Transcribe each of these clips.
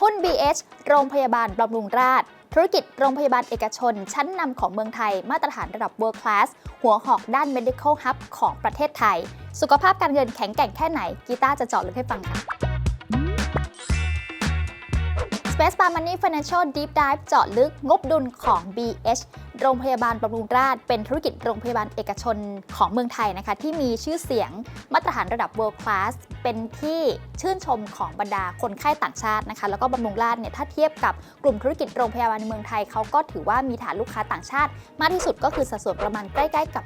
หุ้น BH โรงพยาบาลบำรุงราษธุรกิจโรงพยาบาลเอกชน ชั้นนำของเมืองไทย มาตรฐานระดับ World Class หัวหอกด้าน Medical Hub ของประเทศไทย สุขภาพการเงินแข็งแกร่งแค่ไหน กีตาร์จะเจาะลึกให้ฟังค่ะ Space Bar Money Financial Deep Dive เจาะลึกงบดุลของ BH โรงพยาบาลบำรุงราษฎร์เป็นธุรกิจโรงพยาบาลเอกชนของเมืองไทยนะคะที่มีชื่อเสียงมาตรฐานระดับ world class เป็นที่ชื่นชมของบรรดาคนไข้ต่างชาตินะคะแล้วก็บำรุงราษฎร์เนี่ยถ้าเทียบกับกลุ่มธุรกิจโรงพยาบาลในเมืองไทยเขาก็ถือว่ามีฐานลูกค้าต่างชาติ มากที่สุดก็คือสัดส่วนประมาณใกล้ๆกับ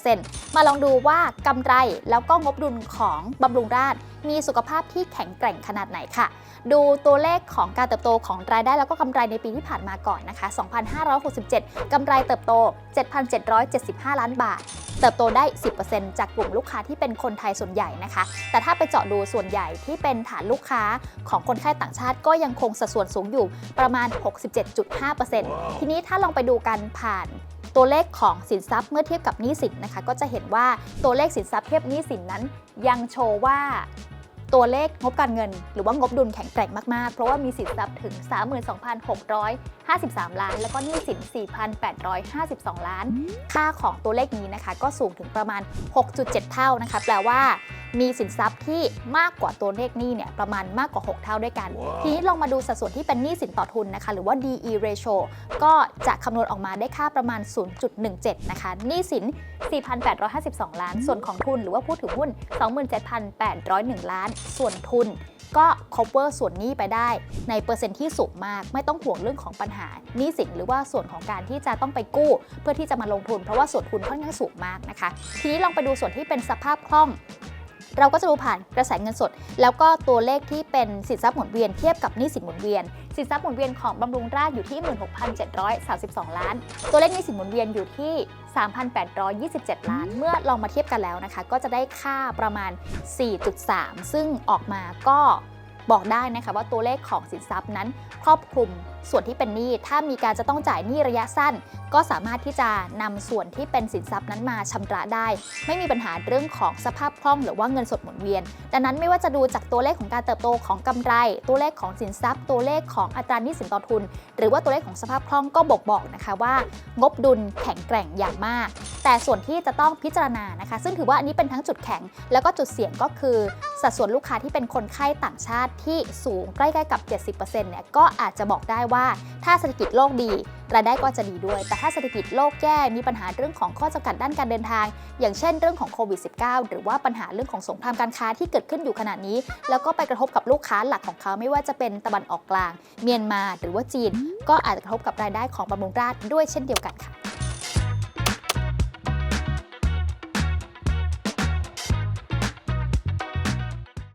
70%มาลองดูว่ากำไรแล้วก็งบดุลของบำรุงราษฎร์มีสุขภาพที่แข็งแกร่งขนาดไหนค่ะดูตัวเลขของการเติบโตของรายได้แล้วก็กำไรในปีที่ผ่านมาก่อนนะคะ 2,567กำไรเติบโต 7,775 ล้านบาท เติบโตได้ 10%จากกลุ่มลูกค้าที่เป็นคนไทยส่วนใหญ่นะคะ แต่ถ้าไปเจาะดูส่วนใหญ่ที่เป็นฐานลูกค้าของคนไข้ต่างชาติก็ยังคงสัดส่วนสูงอยู่ประมาณ 67.5%ทีนี้ถ้าลองไปดูกันผ่านตัวเลขของสินทรัพย์เมื่อเทียบกับหนี้สินนะคะ ก็จะเห็นว่าตัวเลขสินทรัพย์เทียบหนี้สินนั้น ยังโชว์ว่า ตัวเลขงบการเงิน หรือว่างบดุลแข็งแกร่งมากๆ เพราะว่ามีสินทรัพย์ถึง 32,653 ล้าน แล้วก็หนี้สิน 4,852 ล้าน ค่าของตัวเลขนี้นะคะ ก็สูงถึงประมาณ 6.7 เท่านะคะ แปลว่า มีสินทรัพย์ที่มากกว่าตัวเลขหนี้เนี่ยประมาณมากกว่า 6 เท่าด้วยกันทีนี้ลองมาดูสัดส่วนที่เป็นหนี้สินต่อทุนนะคะหรือว่า DE ratio ก็จะคำนวณออกมาได้ค่าประมาณ 0.17 นะคะหนี้สิน 4,852 ล้าน ส่วนของทุนหรือว่าผู้ถือหุ้น 27,801 ล้าน ส่วนทุนก็ cover ส่วนหนี้ไปได้ในเปอร์เซ็นต์ที่สูงมาก ไม่ต้องห่วงเรื่องของปัญหาหนี้สินหรือว่าส่วนของการที่จะต้องไปกู้ เพื่อที่จะมาลงทุน เพราะว่าส่วนทุนค่อนข้างสูงมากนะคะ ทีนี้ลองไปดูส่วนที่เป็นสภาพคล่อง เราก็จะดูผ่านกระแสเงินสด แล้วก็ตัวเลขที่เป็นสินทรัพย์หมุนเวียนเทียบกับหนี้สินหมุนเวียน สินทรัพย์หมุนเวียนของบำรุงราษอยู่ที่ 16,732 ล้าน ตัวเลขหนี้สินหมุนเวียนอยู่ที่ 3,827 ล้าน เมื่อลองมาเทียบกันแล้วนะคะ ก็จะได้ค่าประมาณ 4.3 ซึ่งออกมาก็ บอกได้นะคะว่าตัวเลขของสินทรัพย์นั้น ครอบคลุมส่วนที่เป็นหนี้ ถ้ามีการจะต้องจ่ายหนี้ระยะสั้น ก็สามารถที่จะนำส่วนที่เป็นสินทรัพย์นั้นมาชำระได้ ไม่มีปัญหาเรื่องของสภาพคล่องหรือว่าเงินสดหมุนเวียน ดังนั้นไม่ว่าจะดูจากตัวเลขของการเติบโตของกำไร ตัวเลขของสินทรัพย์ ตัวเลขของอัตราหนี้สินต่อทุน หรือว่าตัวเลขของสภาพคล่องก็บอกบอกนะคะว่า งบดุลแข็งแกร่งอย่างมาก แต่ส่วนที่จะต้องพิจารณานะคะ ซึ่งถือว่าอันนี้เป็นทั้งจุดแข็ง แล้วก็จุดเสี่ยงก็คือ สัดส่วนลูกค้าที่เป็นคนไข้ต่างชาติที่สูงใกล้ๆกับ 70%เนี่ยก็อาจจะบอกได้ว่าถ้าเศรษฐกิจโลกดีรายได้ก็จะดีด้วย แต่ถ้าเศรษฐกิจโลกแย่มีปัญหาเรื่องของข้อจำกัดด้านการเดินทาง อย่างเช่นเรื่องของโควิด -19 หรือว่าปัญหาเรื่องของสงครามการค้าที่เกิดขึ้นอยู่ขณะนี้ แล้วก็ไปกระทบกับลูกค้าหลักของเขาไม่ว่าจะเป็นตะวันออกกลาง เมียนมาหรือว่าจีน ก็อาจจะกระทบกับรายได้ของบำรุงราษฎร์ด้วยเช่นเดียวกันค่ะ